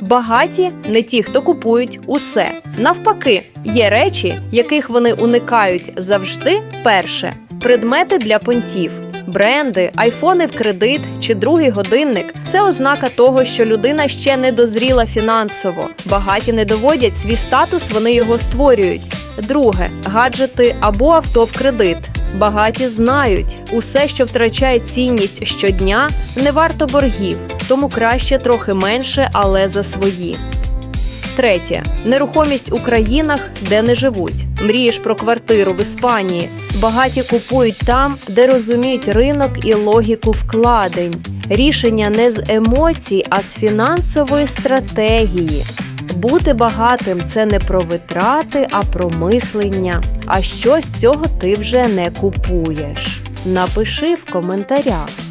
Багаті не ті, хто купують усе. Навпаки, є речі, яких вони уникають завжди. Перше предмети для понтів. Бренди, айфони в кредит чи другий годинник це ознака того, що людина ще не дозріла фінансово. Багаті не доводять свій статус, вони його створюють. Друге гаджети або авто в кредит. Багаті знають, усе, що втрачає цінність щодня, не варто боргів, тому краще трохи менше, але за свої. Третє нерухомість у країнах, де не живуть. Мрієш про квартиру в Іспанії. Багаті купують там, де розуміють ринок і логіку вкладень. Рішення не з емоцій, а з фінансової стратегії. Бути багатим це не про витрати, а про мислення. А що з цього ти вже не купуєш? Напиши в коментарях.